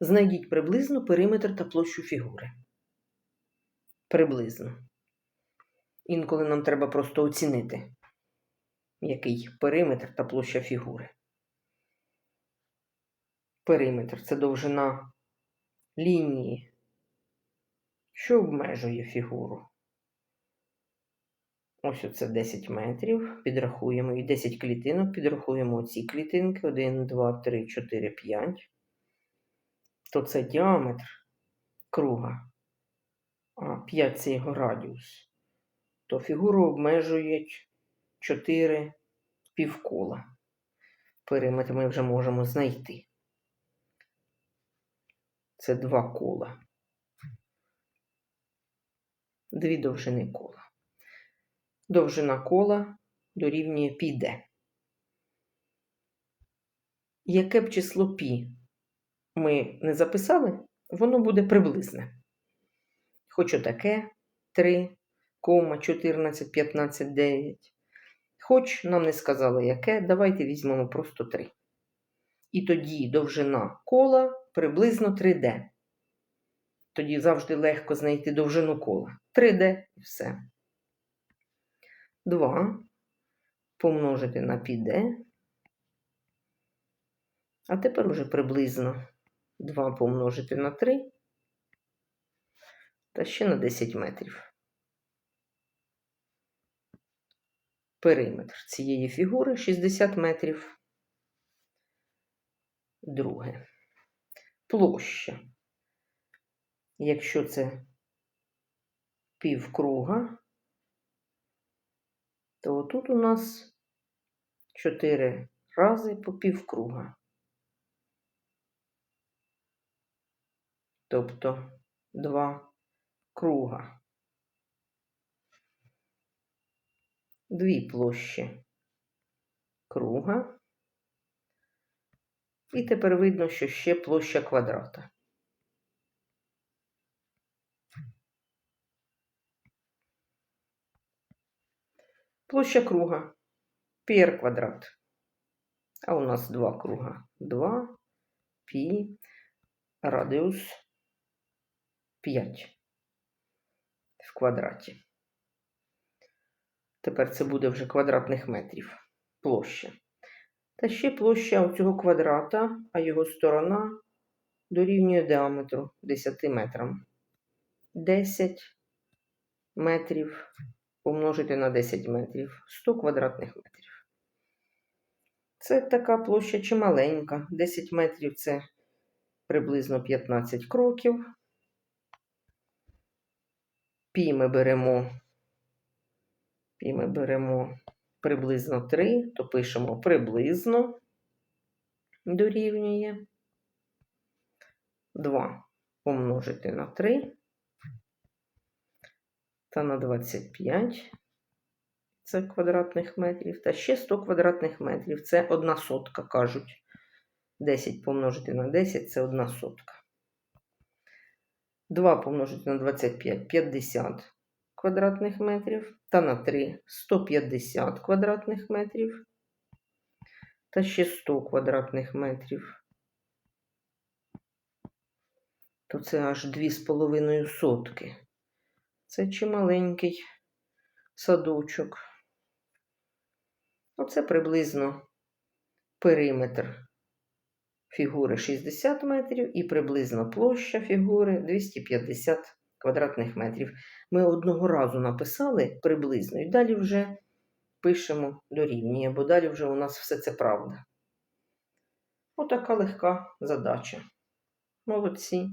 Знайдіть приблизно периметр та площу фігури. Приблизно. Інколи нам треба просто оцінити, який периметр та площа фігури. Периметр це довжина лінії, що обмежує фігуру. Ось оце 10 метрів. Підрахуємо і 10 клітинок. Підрахуємо оці клітинки. 1, 2, 3, 4, 5. То це діаметр круга. А 5 це його радіус. То фігуру обмежують 4 півкола. Периметр ми вже можемо знайти. Це два кола. Дві довжини кола. Довжина кола дорівнює πd. Яке б число π ми не записали, воно буде приблизне. Хоч отаке 3, 14, 15, 9. Хоч нам не сказали яке, давайте візьмемо просто 3. І тоді довжина кола приблизно 3D. Тоді завжди легко знайти довжину кола. 3D і все. 2 помножити на піде. А тепер уже приблизно 2 помножити на 3 та ще на 10 метрів. Периметр цієї фігури 60 метрів. Друге. Площа. Якщо це півкруга, то тут у нас 4 рази по півкруга. Тобто 2 круга. Дві площі круга. І тепер видно, що ще площа квадрата. Площа круга пір квадрат. А у нас два круга. 2 пі радіус 5 в квадраті. Тепер це буде вже квадратних метрів площа. Та ще площа цього квадрата, а його сторона дорівнює діаметру 10 метрам. 10 метрів помножити на 10 метрів 100 квадратних метрів. Це така площа чималенька. 10 метрів це приблизно 15 кроків. Пі ми беремо, пі ми беремо приблизно 3, то пишемо приблизно дорівнює 2 помножити на 3 та на 25 це квадратних метрів, та ще 100 квадратних метрів. Це одна сотка, кажуть. 10 помножити на 10 це одна сотка. 2 помножити на 25 50 квадратних метрів. Та на 3 150 квадратних метрів. Та ще 100 квадратних метрів. То це аж 2,5 сотки. Це чималенький садочок. Оце приблизно периметр фігури 60 метрів і приблизно площа фігури 250 квадратних метрів. Ми одного разу написали приблизно, і далі вже пишемо дорівнює, бо далі вже у нас все це правда. Отака легка задача. Молодці.